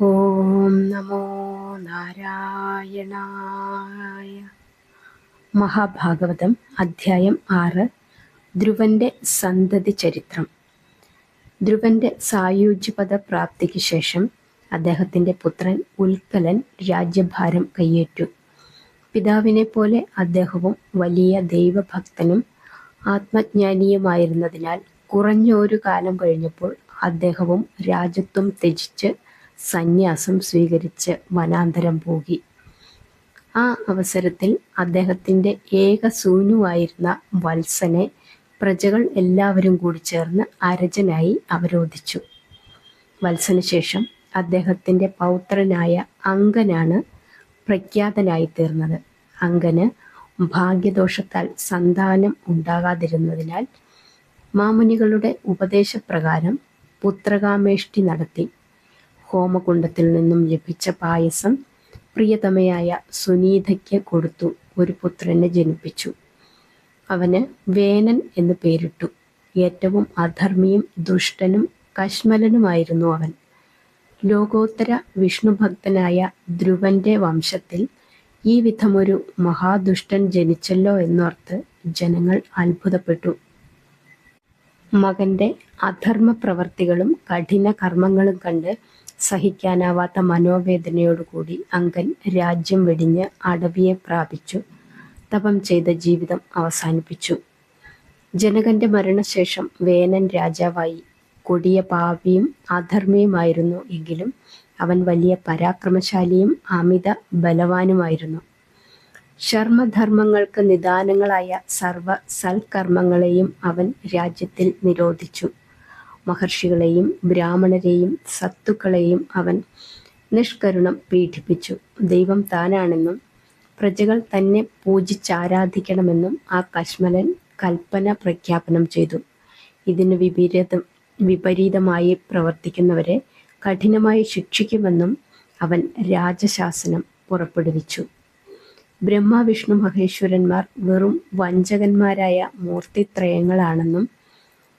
ഓം നമോ നാരായണായ മഹാഭാഗവതം അധ്യായം ആറ്. ധ്രുവന്റെ സന്തതി ചരിത്രം. ധ്രുവന്റെ സായുജ്യപദ പ്രാപ്തിക്ക് ശേഷം അദ്ദേഹത്തിന്റെ പുത്രൻ ഉൽക്കലൻ രാജ്യഭാരം കൈയേറ്റു പിതാവിനെ പോലെ അദ്ദേഹവും വലിയ ദൈവഭക്തനും ആത്മജ്ഞാനിയുമായിരുന്നതിനാൽ കുറഞ്ഞ ഒരു കാലം കഴിഞ്ഞപ്പോൾ അദ്ദേഹവും രാജ്യത്വം ത്യജിച്ച് സന്യാസം സ്വീകരിച്ച് വനാന്തരം പോകി. ആ അവസരത്തിൽ അദ്ദേഹത്തിന്റെ ഏക സൂനുവായിരുന്ന വത്സനെ പ്രജകൾ എല്ലാവരും കൂടി ചേർന്ന് അരജനായി അവരോധിച്ചു. വത്സന് ശേഷം അദ്ദേഹത്തിന്റെ പൗത്രനായ അങ്കനാണ് പ്രഖ്യാതനായി തീർന്നത്. അങ്കന് ഭാഗ്യദോഷത്താൽ സന്താനം ഉണ്ടാകാതിരുന്നതിനാൽ മാമുനികളുടെ ഉപദേശപ്രകാരം പുത്രകാമേഷ്ടി നടത്തി. ഹോമകുണ്ടത്തിൽ നിന്നും ലഭിച്ച പായസം പ്രിയതമയായ സുനീതയ്ക്ക് കൊടുത്തു. ഒരു പുത്രനെ ജനിപ്പിച്ചു. അവന് വേനൻ എന്ന് പേരിട്ടു. ഏറ്റവും അധർമ്മിയും ദുഷ്ടനും കശ്മലനുമായിരുന്നു അവൻ. ലോകോത്തര വിഷ്ണുഭക്തനായ ധ്രുവന്റെ വംശത്തിൽ ഈ വിധമൊരു മഹാദുഷ്ടൻ ജനിച്ചല്ലോ എന്നോർത്ത് ജനങ്ങൾ അത്ഭുതപ്പെട്ടു. മകന്റെ അധർമ്മ പ്രവർത്തികളും കഠിന കർമ്മങ്ങളും കണ്ട് സഹിക്കാനാവാത്ത മനോവേദനയോടുകൂടി അങ്കൻ രാജ്യം വെടിഞ്ഞ് അടവിയെ പ്രാപിച്ചു. തപം ചെയ്ത ജീവിതം അവസാനിപ്പിച്ചു. ജനകന്റെ മരണശേഷം വേനൻ രാജാവായി. കൊടിയ പാപിയും അധർമ്മിയുമായിരുന്നു എങ്കിലും അവൻ വലിയ പരാക്രമശാലിയും അമിത ബലവാനുമായിരുന്നു. ശർമ്മധർമ്മങ്ങൾക്ക് നിദാനങ്ങളായ സർവ സൽക്കർമ്മങ്ങളെയും അവൻ രാജ്യത്തിൽ നിരോധിച്ചു. മഹർഷികളെയും ബ്രാഹ്മണരെയും സത്തുക്കളെയും അവൻ നിഷ്കരുണം പീഡിപ്പിച്ചു. ദൈവം താനാണെന്നും പ്രജകൾ തന്നെ പൂജിച്ചാരാധിക്കണമെന്നും ആ കശ്മലൻ കൽപ്പന പ്രഖ്യാപനം ചെയ്തു. ഇതിന് വിപരീതം വിപരീതമായി പ്രവർത്തിക്കുന്നവരെ കഠിനമായി ശിക്ഷിക്കുമെന്നും അവൻ രാജശാസനം പുറപ്പെടുവിച്ചു. ബ്രഹ്മ വിഷ്ണു മഹേശ്വരന്മാർ വെറും വഞ്ചകന്മാരായ മൂർത്തിത്രയങ്ങളാണെന്നും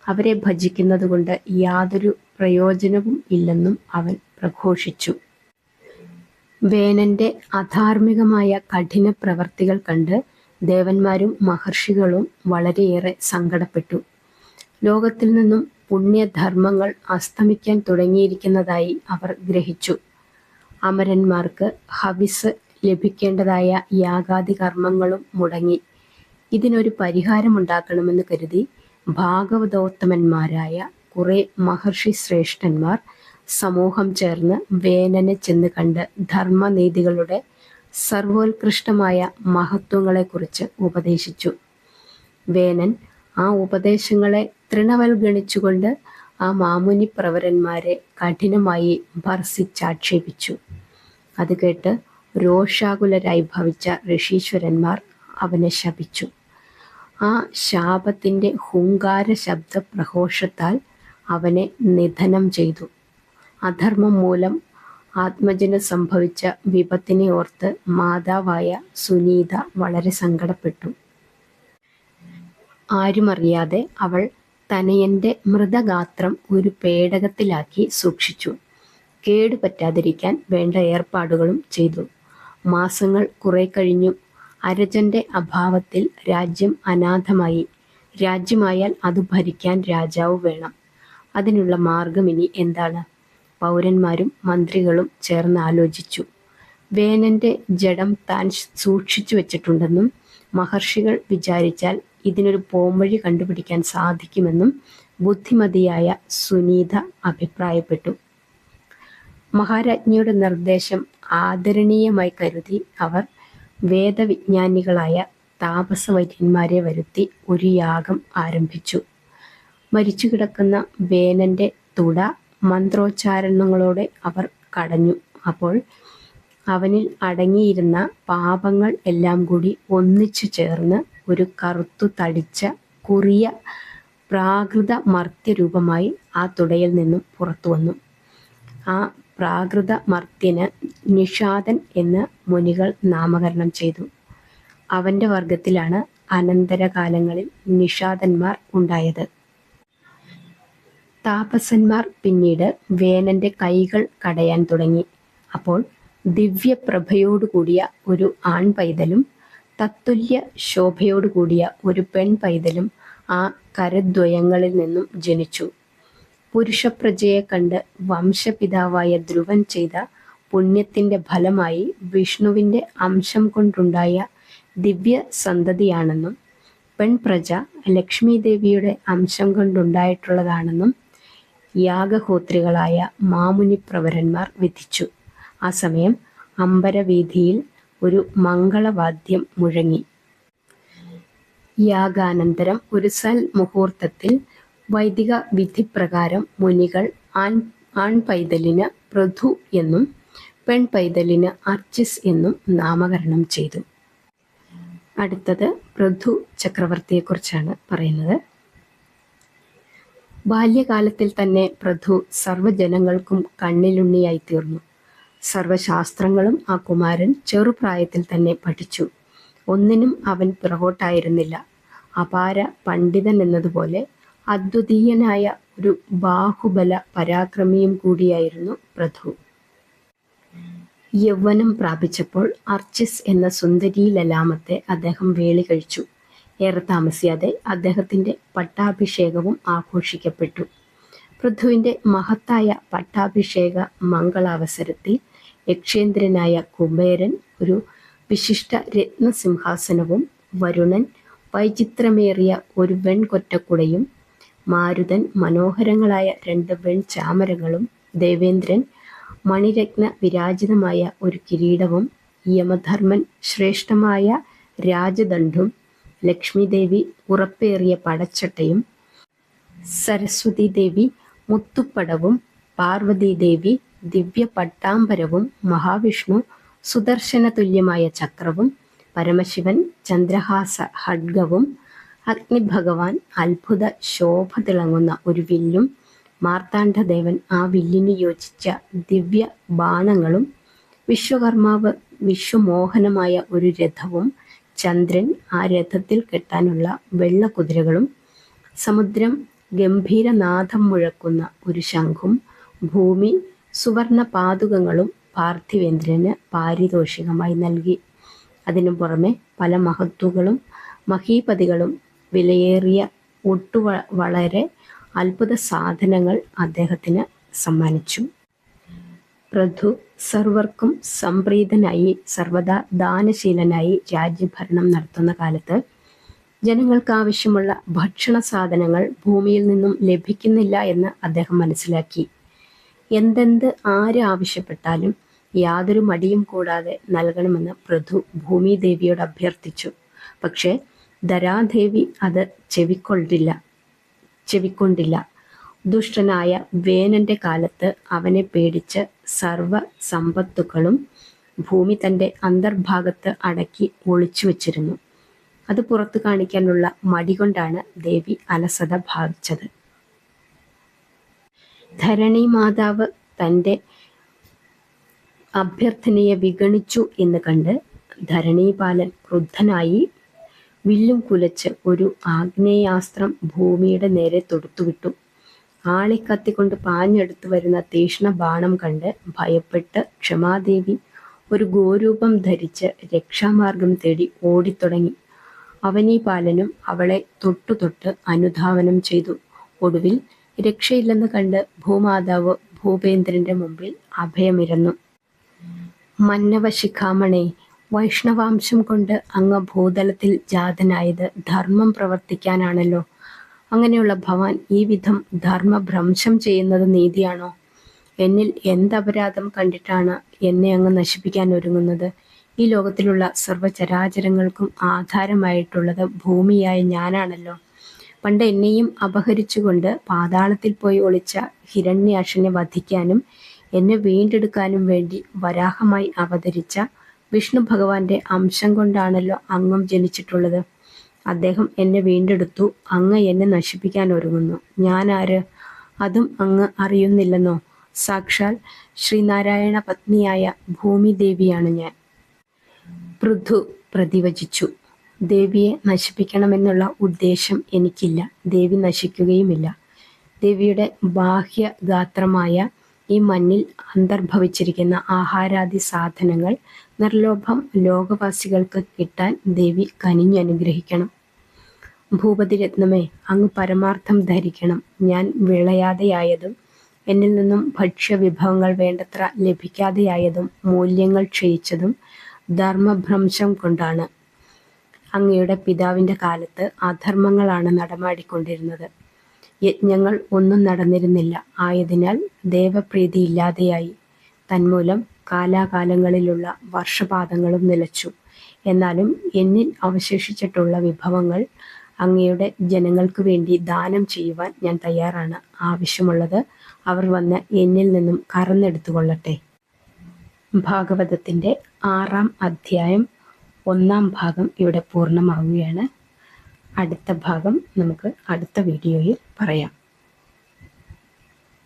അവരെ ഭജിക്കുന്നതുകൊണ്ട് യാതൊരു പ്രയോജനവും ഇല്ലെന്നും അവൻ പ്രഘോഷിച്ചു. വേനന്റെ അധാർമികമായ കഠിന പ്രവർത്തികൾ കണ്ട് ദേവന്മാരും മഹർഷികളും വളരെയേറെ സങ്കടപ്പെട്ടു. ലോകത്തിൽ നിന്നും പുണ്യധർമ്മങ്ങൾ അസ്തമിക്കാൻ തുടങ്ങിയിരിക്കുന്നതായി അവർ ഗ്രഹിച്ചു. അമരന്മാർക്ക് ഹവിസ് ലഭിക്കേണ്ടതായ യാഗാദി കർമ്മങ്ങളും മുടങ്ങി. ഇതിനൊരു പരിഹാരമുണ്ടാക്കണമെന്ന് കരുതി ഭാഗവതോത്തമന്മാരായ കുറെ മഹർഷി ശ്രേഷ്ഠന്മാർ സമൂഹം ചേർന്ന് വേനനെ ചെന്ന് കണ്ട് ധർമ്മനീതികളുടെ സർവോത്കൃഷ്ടമായ മഹത്വങ്ങളെക്കുറിച്ച് ഉപദേശിച്ചു. വേനൻ ആ ഉപദേശങ്ങളെ തൃണവൽഗണിച്ചുകൊണ്ട് ആ മാമുനി പ്രവരന്മാരെ കഠിനമായി ഭർസിച്ചാക്ഷേപിച്ചു. അത് കേട്ട് രോഷാകുലരായി ഭവിച്ച ഋഷീശ്വരന്മാർ അവനെ ശപിച്ചു. ആ ശാപത്തിന്റെ ഹുങ്കാര ശബ്ദ പ്രഘോഷത്താൽ അവനെ നിധനം ചെയ്തു. അധർമ്മം മൂലം ആത്മജന സംഭവിച്ച വിപത്തിനെ ഓർത്ത് മാതാവായ സുനീത വളരെ സങ്കടപ്പെട്ടു. ആരുമറിയാതെ അവൾ തനയന്റെ മൃതഗാത്രം ഒരു പേടകത്തിലാക്കി സൂക്ഷിച്ചു. കേടുപറ്റാതിരിക്കാൻ വേണ്ട ഏർപ്പാടുകളും ചെയ്തു. മാസങ്ങൾ കുറെ കഴിഞ്ഞു അരജന്റെ അഭാവത്തിൽ രാജ്യം അനാഥമായി. രാജ്യമായാൽ അത് ഭരിക്കാൻ രാജാവ് വേണം. അതിനുള്ള മാർഗം ഇനി എന്താണ്? പൗരന്മാരും മന്ത്രികളും ചേർന്ന് ആലോചിച്ചു. വേനന്റെ ജഡം താൻ സൂക്ഷിച്ചു വെച്ചിട്ടുണ്ടെന്നും മഹർഷികൾ വിചാരിച്ചാൽ ഇതിനൊരു പോംവഴി കണ്ടുപിടിക്കാൻ സാധിക്കുമെന്നും ബുദ്ധിമതിയായ സുനീത അഭിപ്രായപ്പെട്ടു. മഹാരാജ്ഞിയുടെ നിർദ്ദേശം ആദരണീയമായി കരുതി അവർ വേദവിജ്ഞാനികളായ താപസവൈദ്യന്മാരെ വരുത്തി ഒരു യാഗം ആരംഭിച്ചു. മരിച്ചു കിടക്കുന്ന വേനന്റെ തുട മന്ത്രോച്ചാരണങ്ങളോടെ അവർ കടഞ്ഞു. അപ്പോൾ അവനിൽ അടങ്ങിയിരുന്ന പാപങ്ങൾ എല്ലാം കൂടി ഒന്നിച്ചു ചേർന്ന് ഒരു കറുത്തു തടിച്ച കുറിയ പ്രാകൃത മർത്യരൂപമായി ആ തുടയിൽ നിന്നും പുറത്തു വന്നു ആ പ്രാകൃത മർത്യന് നിഷാദൻ എന്ന് മുനികൾ നാമകരണം ചെയ്തു. അവന്റെ വർഗത്തിലാണ് അനന്തരകാലങ്ങളിൽ നിഷാദന്മാർ ഉണ്ടായത്. താപസന്മാർ പിന്നീട് വേനന്റെ കൈകൾ കടയാൻ തുടങ്ങി. അപ്പോൾ ദിവ്യപ്രഭയോടുകൂടിയ ഒരു ആൺ പൈതലും തത്തുല്യ ശോഭയോടുകൂടിയ ഒരു പെൺ പൈതലും ആ കരദ്വയങ്ങളിൽ നിന്നും ജനിച്ചു. പുരുഷപ്രജയെ കണ്ട് വംശപിതാവായ ധ്രുവൻ ചെയ്ത പുണ്യത്തിന്റെ ഫലമായി വിഷ്ണുവിന്റെ അംശം കൊണ്ടുണ്ടായ ദിവ്യ സന്തതിയാണെന്നും പെൺപ്രജ ലക്ഷ്മി ദേവിയുടെ അംശം കൊണ്ടുണ്ടായിട്ടുള്ളതാണെന്നും യാഗഹോത്രികളായ മാമുനി പ്രവരന്മാർ വിധിച്ചു. ആ സമയം അമ്പരവീതിയിൽ ഒരു മംഗളവാദ്യം മുഴങ്ങി. യാഗാനന്തരം ഒരു സൽ മുഹൂർത്തത്തിൽ വൈദിക വിധിപ്രകാരം മുനികൾ ആൺ ആൺപൈതലിന് പ്രഥു എന്നും പെൺ പെൺപൈതലിന് അർച്ചിസ് എന്നും നാമകരണം ചെയ്തു. അടുത്തത് പൃഥു ചക്രവർത്തിയെക്കുറിച്ചാണ് പറയുന്നത്. ബാല്യകാലത്തിൽ തന്നെ പ്രഥു സർവജനങ്ങൾക്കും കണ്ണിലുണ്ണിയായി തീർന്നു സർവശാസ്ത്രങ്ങളും ആ കുമാരൻ ചെറുപ്രായത്തിൽ തന്നെ പഠിച്ചു. ഒന്നിനും അവൻ പിറകോട്ടായിരുന്നില്ല. അപാര പണ്ഡിതൻ എന്നതുപോലെ അദ്വിതീയനായ ഒരു ബാഹുബല പരാക്രമിയും കൂടിയായിരുന്നു പ്രഥു യൗവനം പ്രാപിച്ചപ്പോൾ അർച്ചിസ് എന്ന സുന്ദരി ലലാമത്തെ അദ്ദേഹം വേളി കഴിച്ചു. ഏറെ താമസിയാതെ അദ്ദേഹത്തിന്റെ പട്ടാഭിഷേകവും ആഘോഷിക്കപ്പെട്ടു. പൃഥുവിന്റെ മഹത്തായ പട്ടാഭിഷേക മംഗളാവസരത്തിൽ യക്ഷേന്ദ്രനായ കുബേരൻ ഒരു വിശിഷ്ട രത്നസിംഹാസനവും വരുണൻ വൈചിത്രമേറിയ ഒരു വെൺകൊറ്റക്കുടയും മാരുതൻ മനോഹരങ്ങളായ രണ്ട് വെൺചാമരങ്ങളും ദേവേന്ദ്രൻ മണിരത്ന വിരാജിതമായ ഒരു കിരീടവും യമധർമ്മൻ ശ്രേഷ്ഠമായ രാജദണ്ഡും ലക്ഷ്മിദേവി ഉറപ്പേറിയ പടച്ചട്ടയും സരസ്വതി ദേവി മുത്തുപ്പടവും പാർവതീദേവി ദിവ്യ പട്ടാമ്പരവും മഹാവിഷ്ണു സുദർശന തുല്യമായ ചക്രവും പരമശിവൻ ചന്ദ്രഹാസ ഹഡ്ഗവും അഗ്നിഭഗവാൻ അത്ഭുത ശോഭ തിളങ്ങുന്ന ഒരു വില്ലും മാർത്താണ്ഡദേവൻ ആ വില്ലിന് യോജിച്ച ദിവ്യ ബാണങ്ങളും വിശ്വകർമാവ് വിശ്വമോഹനമായ ഒരു രഥവും ചന്ദ്രൻ ആ രഥത്തിൽ കെട്ടാനുള്ള വെള്ള കുതിരകളും സമുദ്രം ഗംഭീരനാഥം മുഴക്കുന്ന ഒരു ശംഖും ഭൂമി സുവർണ പാതുകങ്ങളും പാർത്ഥിവേന്ദ്രന് പാരിതോഷികമായി നൽകി. അതിനു പുറമെ പല മഹത്വങ്ങളും മഹീപതികളും വിലയേറിയ ഒട്ടു വളരെ അത്ഭുത സാധനങ്ങൾ അദ്ദേഹത്തിന് സമ്മാനിച്ചു. പ്രഥു സർവർക്കും സംപ്രീതനായി സർവദാ ദാനശീലനായി രാജ്യഭരണം നടത്തുന്ന കാലത്ത് ജനങ്ങൾക്ക് ആവശ്യമുള്ള ഭക്ഷണ സാധനങ്ങൾ ഭൂമിയിൽ നിന്നും ലഭിക്കുന്നില്ല എന്ന് അദ്ദേഹം മനസ്സിലാക്കി. എന്തെന്ത് ആര് ആവശ്യപ്പെട്ടാലും യാതൊരു മടിയും കൂടാതെ നൽകണമെന്ന് ഭൂമി ദേവിയോട് അഭ്യർത്ഥിച്ചു. പക്ഷേ ധരാദേവി അത് ചെവിക്കൊണ്ടില്ല ചെവിക്കൊണ്ടില്ല. ദുഷ്ടനായ വേനന്റെ കാലത്ത് അവനെ പേടിച്ച് സർവ സമ്പത്തുകളും ഭൂമി തന്റെ അന്തർഭാഗത്ത് അടക്കി ഒളിച്ചു വച്ചിരുന്നു. അത് പുറത്തു കാണിക്കാനുള്ള മടി കൊണ്ടാണ് ദേവി അലസത ഭാവിച്ചത്. ധരണി മാതാവ് തന്റെ അഭ്യർത്ഥനയെ വിഗണിച്ചു എന്ന് കണ്ട് ധരണീപാലൻ ക്രുദ്ധനായി വില്ലും കുലച്ച് ഒരു ആഗ്നേയാസ്ത്രം ഭൂമിയുടെ നേരെ തൊടുത്തുവിട്ടു. ആളിക്കത്തിക്കൊണ്ട് പാഞ്ഞെടുത്തു വരുന്ന തീഷ്ണ ബാണം കണ്ട് ഭയപ്പെട്ട് ക്ഷമാദേവി ഒരു ഗോരൂപം ധരിച്ച് രക്ഷാമാർഗം തേടി ഓടിത്തുടങ്ങി. അവനീ പാലനും അവളെ തൊട്ടു തൊട്ട് അനുധാവനം ചെയ്തു. ഒടുവിൽ രക്ഷയില്ലെന്ന് കണ്ട് ഭൂമാതാവ് ഭൂപേന്ദ്രന്റെ മുമ്പിൽ അഭയമിരന്നു. മന്നവ ശിഖാമണേ വൈഷ്ണവാംശം കൊണ്ട് അങ്ങ് ഭൂതലത്തിൽ ജാതനായത് ധർമ്മം പ്രവർത്തിക്കാനാണല്ലോ. അങ്ങനെയുള്ള ഭവാൻ ഈ വിധം ധർമ്മഭ്രംശം ചെയ്യുന്നത് നീതിയാണോ? എന്നിൽ എന്തപരാധം കണ്ടിട്ടാണ് എന്നെ അങ്ങ് നശിപ്പിക്കാൻ ഒരുങ്ങുന്നത്? ഈ ലോകത്തിലുള്ള സർവചരാചരങ്ങൾക്കും ആധാരമായിട്ടുള്ളത് ഭൂമിയായ ഞാനാണല്ലോ. പണ്ട് എന്നെയും അപഹരിച്ചുകൊണ്ട് പാതാളത്തിൽ പോയി ഒളിച്ച ഹിരണ്യാക്ഷനെ വധിക്കാനും എന്നെ വീണ്ടെടുക്കാനും വേണ്ടി വരാഹമായി അവതരിച്ച വിഷ്ണു ഭഗവാന്റെ അംശം കൊണ്ടാണല്ലോ അങ്ങും ജനിച്ചിട്ടുള്ളത്. അദ്ദേഹം എന്നെ വീണ്ടെടുത്തു. അങ്ങ് എന്നെ നശിപ്പിക്കാൻ ഒരുങ്ങുന്നു. ഞാൻ ആര് അതും അങ്ങ് അറിയുന്നില്ലെന്നോ? സാക്ഷാൽ ശ്രീനാരായണ പത്നിയായ ഭൂമിദേവിയാണ് ഞാൻ. പൃഥു പ്രതിവചിച്ചു. ദേവിയെ നശിപ്പിക്കണമെന്നുള്ള ഉദ്ദേശം എനിക്കില്ല. ദേവി നശിക്കുകയുമില്ല. ദേവിയുടെ ബാഹ്യഗാത്രമായ ഈ മണ്ണിൽ അന്തർഭവിച്ചിരിക്കുന്ന ആഹാരാദി സാധനങ്ങൾ നിർലോഭം ലോകവാസികൾക്ക് കിട്ടാൻ ദേവി കനിഞ്ഞനുഗ്രഹിക്കണം ഭൂപതി രത്നമേ അങ്ങ് പരമാർത്ഥം ധരിക്കണം. ഞാൻ വിളയാതെയായതും എന്നിൽ നിന്നും ഭക്ഷ്യവിഭവങ്ങൾ വേണ്ടത്ര ലഭിക്കാതെയായതും മൂല്യങ്ങൾ ക്ഷയിച്ചതും ധർമ്മഭ്രംശം കൊണ്ടാണ്. അങ്ങയുടെ പിതാവിന്റെ കാലത്ത് അധർമ്മങ്ങളാണ് നടമാടിക്കൊണ്ടിരുന്നത്. യജ്ഞങ്ങൾ ഒന്നും നടന്നിരുന്നില്ല. ആയതിനാൽ ദേവപ്രീതി ഇല്ലാതെയായി തന്മൂലം കാലാകാലങ്ങളിലുള്ള വർഷപാതങ്ങളും നിലച്ചു. എന്നാലും എന്നിൽ അവശേഷിച്ചിട്ടുള്ള വിഭവങ്ങൾ അങ്ങയുടെ ജനങ്ങൾക്ക് വേണ്ടി ദാനം ചെയ്യുവാൻ ഞാൻ തയ്യാറാണ്. ആവശ്യമുള്ളത് അവർ വന്ന് എന്നിൽ നിന്നും കറന്നെടുത്തുകൊള്ളട്ടെ. ഭാഗവതത്തിന്റെ ആറാം അധ്യായം ഒന്നാം ഭാഗം ഇവിടെ പൂർണമാവുകയാണ്. അടുത്ത ഭാഗം നമുക്ക് അടുത്ത വീഡിയോയിൽ പറയാം